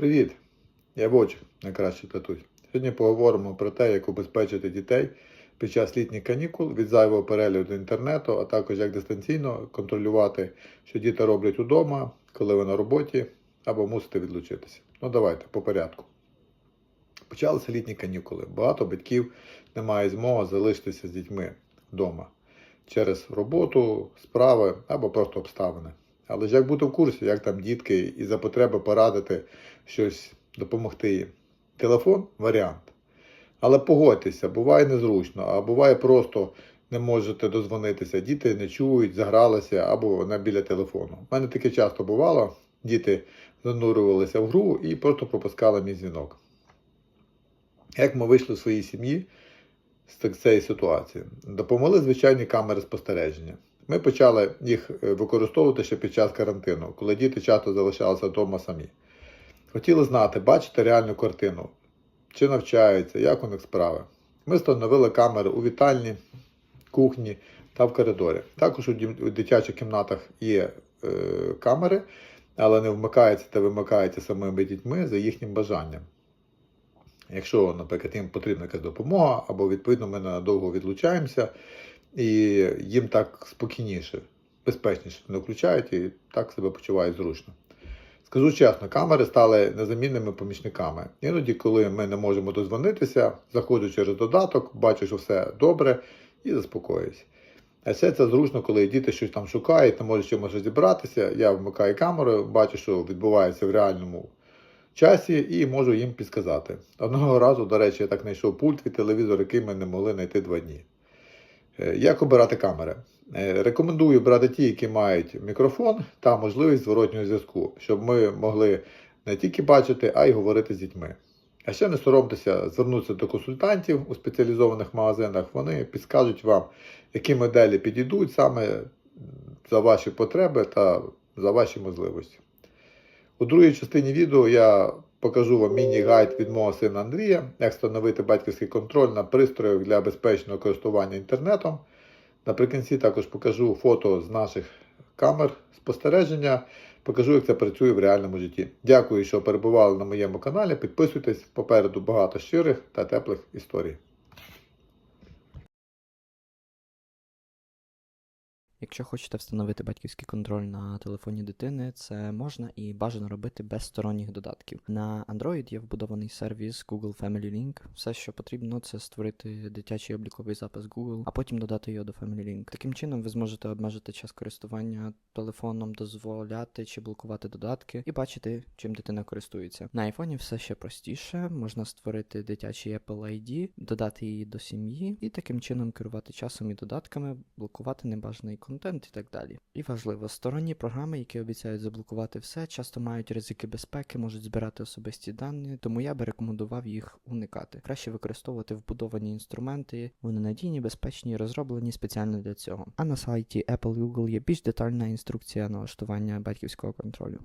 Привіт! Я Вовчик, найкращий татусь. Сьогодні поговоримо про те, як убезпечити дітей під час літніх канікул від зайвого перегляду інтернету, а також як дистанційно контролювати, що діти роблять удома, коли ви на роботі, або мусите відлучитися. Ну давайте по порядку. Почалися літні канікули. Багато батьків не має змоги залишитися з дітьми вдома через роботу, справи або просто обставини. Але ж як бути в курсі, як там дітки і за потреби порадити щось допомогти їм? Телефон варіант. Але погодьтеся, буває незручно, а буває просто не можете дозвонитися. Діти не чують, загралися або вона біля телефону. У мене таке часто бувало. Діти занурювалися в гру і просто пропускали мій дзвінок. Як ми вийшли в своїй сім'ї з цієї ситуації? Допомогли звичайні камери спостереження. Ми почали їх е, використовувати ще під час карантину, коли діти часто залишалися вдома самі. Хотіли знати, бачити реальну картину, чи навчаються, як у них справи. Ми встановили камери у вітальні, кухні та в коридорі. Також у дитячих кімнатах є е, камери, але не вмикаються та вимикаються самими дітьми за їхнім бажанням. Якщо, наприклад, їм потрібна якась допомога, або відповідно ми надовго відлучаємося, і їм так спокійніше, безпечніше не включають і так себе почувають зручно. Скажу чесно, камери стали незамінними помічниками. Іноді, коли ми не можемо дозвонитися, заходжу через додаток, бачу, що все добре, і заспокоююсь. А ще це зручно, коли діти щось там шукають, не можуть чимось розібратися. Я вмикаю камеру, бачу, що відбувається в реальному часі, і можу їм підсказати. Одного разу, до речі, я так знайшов пульт від телевізора, який ми не могли знайти два дні. Е, Як обирати камери? Е, Рекомендую брати ті, які мають мікрофон та можливість зворотнього зв'язку, щоб ми могли не тільки бачити, а й говорити з дітьми. А ще не соромтеся звернутися до консультантів у спеціалізованих магазинах. Вони підскажуть вам, які моделі підійдуть саме за ваші потреби та за ваші можливості. У другій частині відео я покажу вам міні-гайд від мого сина Андрія, як встановити батьківський контроль на пристроях для безпечного користування інтернетом. Наприкінці також покажу фото з наших камер спостереження, покажу, як це працює в реальному житті. Дякую, що перебували на моєму каналі. Підписуйтесь, попереду багато щирих та теплих історій. Якщо хочете встановити батьківський контроль на телефоні дитини, це можна і бажано робити без сторонніх додатків. На Android є вбудований сервіс Google Family Link. Все, що потрібно, це створити дитячий обліковий запис Google, а потім додати його до Family Link. Таким чином, ви зможете обмежити час користування телефоном, дозволяти чи блокувати додатки і бачити, чим дитина користується. На айфоні все ще простіше. Можна створити дитячий Apple ID, додати її до сім'ї і таким чином керувати часом і додатками, блокувати небажаний контент і так далі. І важливо, сторонні програми, які обіцяють заблокувати все, часто мають ризики безпеки, можуть збирати особисті дані, тому я би рекомендував їх уникати. Краще використовувати вбудовані інструменти, вони надійні, безпечні і розроблені спеціально для цього. А на сайті Apple Google є більш детальна інструкція налаштування батьківського контролю.